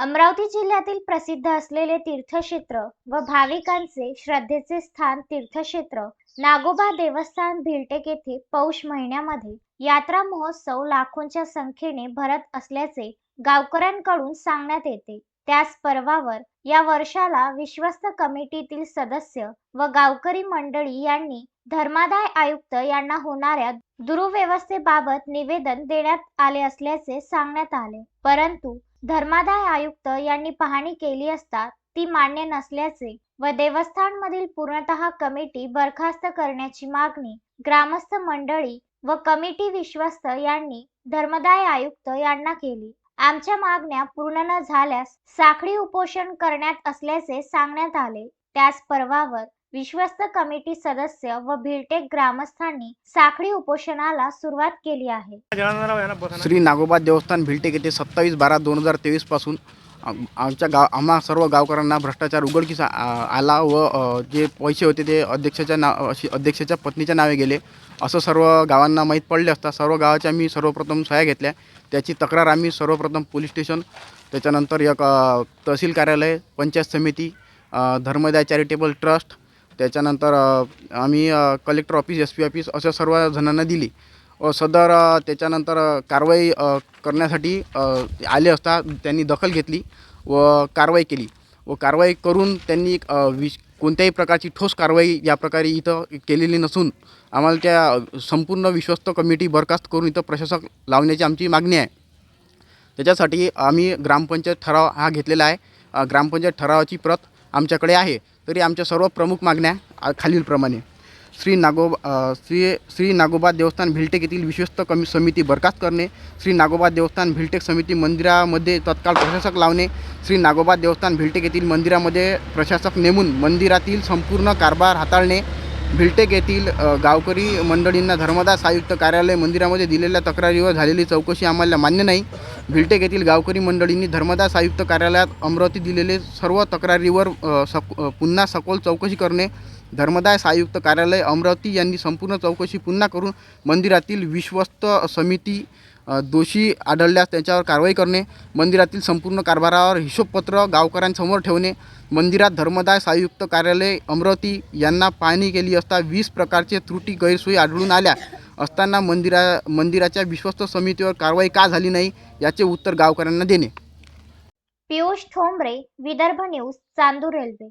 अमरावती जिल्ह्यातील प्रसिद्ध असलेले तीर्थक्षेत्र व भाविकांचे श्रद्धेचे स्थान तीर्थक्षेत्र नागोबा देवस्थान भिलटेक येथे पौष महिन्यामध्ये यात्रा महोत्सव लाखोंच्या संख्येने भरत असल्याचे गावकऱ्यांकडून सांगण्यात येते. त्याच पर्वावर या वर्षाला विश्वस्त कमिटीतील सदस्य व गावकरी मंडळी यांनी धर्मादाय आयुक्त यांना होणाऱ्या दुर्व्यवस्थेबाबत निवेदन देण्यात आले असल्याचे सांगण्यात आले. परंतु धर्मादाय आयुक्त यांनी पाहणी केली असता ती मान्य नसल्याचे व देवस्थानमधील पूर्णतः कमिटी बरखास्त करण्याची मागणी ग्रामस्थ मंडळी व कमिटी विश्वस्त यांनी धर्मदाय आयुक्त यांना केली. आमच्या मागण्या पूर्ण न झाल्यास साखळी उपोषण करण्यात असल्याचे सांगण्यात आले. त्याच पर्वावर विश्वस्त कमिटी सदस्य व भिलटेक ग्रामस्थांनी साखळी उपोषणाला सुरुवात केली आहे. श्री नागोबा देवस्थान भिलटेक येथे सत्तावीस बारा दोन हजार तेवीसपासून पासून आमच्या गाव आम्हा सर्व गावकऱ्यांना भ्रष्टाचार उघडकीस आला व जे पैसे होते ते अध्यक्षाच्या नाव अशी अध्यक्षाच्या पत्नीच्या नावे गेले. असं सर्व गावांना माहीत पडले असता सर्व गावाच्या आम्ही सर्वप्रथम सह्या घेतल्या. त्याची तक्रार आम्ही सर्वप्रथम पोलीस स्टेशन त्याच्यानंतर एक तहसील कार्यालय पंचायत समिती धर्मदाय चॅरिटेबल ट्रस्ट त्याच्यानंतर आम्ही collector office S P office अशा सर्व जणांना दिली. व सदर त्याच्यानंतर कारवाई करण्यासाठी आले असता त्यांनी दखल घेतली व कारवाई केली. व कारवाई करून त्यांनी अ, विश कोणत्याही प्रकारची ठोस कारवाई या प्रकारे इथं केलेली नसून आम्हाला त्या संपूर्ण विश्वस्त कमिटी बरखास्त करून इथं प्रशासक लावण्याची आमची मागणी आहे. त्याच्यासाठी आम्ही ग्रामपंचायत ठराव हा घेतलेला आहे. ग्रामपंचायत ठरावाची प्रत आमच्याकडे आहे. तरी आमच्या सर्व प्रमुख मागण्या खालीलप्रमाणे. श्री नागोबा श्री श्री नागोबा देवस्थान भिलटेक येथील विश्वस्त कमी समिती बरखास्त करणे श्री नागोबा देवस्थान भिलटेक समिती मंदिरामध्ये तत्काळ प्रशासक लावणे श्री नागोबा देवस्थान भिलटेक येथील मंदिरामध्ये प्रशासक नेमून मंदिरातील संपूर्ण कारभार हाताळणे भिलटेक येथील गावकरी मंडळींना धर्मदास आयुक्त कार्यालय मंदिरामध्ये दिलेल्या तक्रारीवर झालेली चौकशी आम्हाला मान्य नाही. भिलटेक येथील गावकरी मंडळींनी धर्मदास आयुक्त कार्यालयात अमरावती दिलेले सर्व तक्रारीवर सक पुन्हा सखोल चौकशी करणे धर्मदास आयुक्त कार्यालय अमरावती यांनी संपूर्ण चौकशी पुन्हा करून मंदिरातील विश्वस्त समिती दोषी आढळल्यास त्यांच्यावर कारवाई करणे मंदिरातील संपूर्ण कारभारावर हिशोबपत्र गावकऱ्यांसमोर ठेवणे मंदिरात धर्मदास आयुक्त कार्यालय अमरावती यांना पाहणी केली असता वीस प्रकारचे त्रुटी गैरसोयी आढळून आल्या असताना मंदिरा मंदिराच्या विश्वस्त समितीवर कारवाई का झाली नाही याचे उत्तर गावकऱ्यांना देणे. Piyush Thombare Vidarbha news Chandur railway.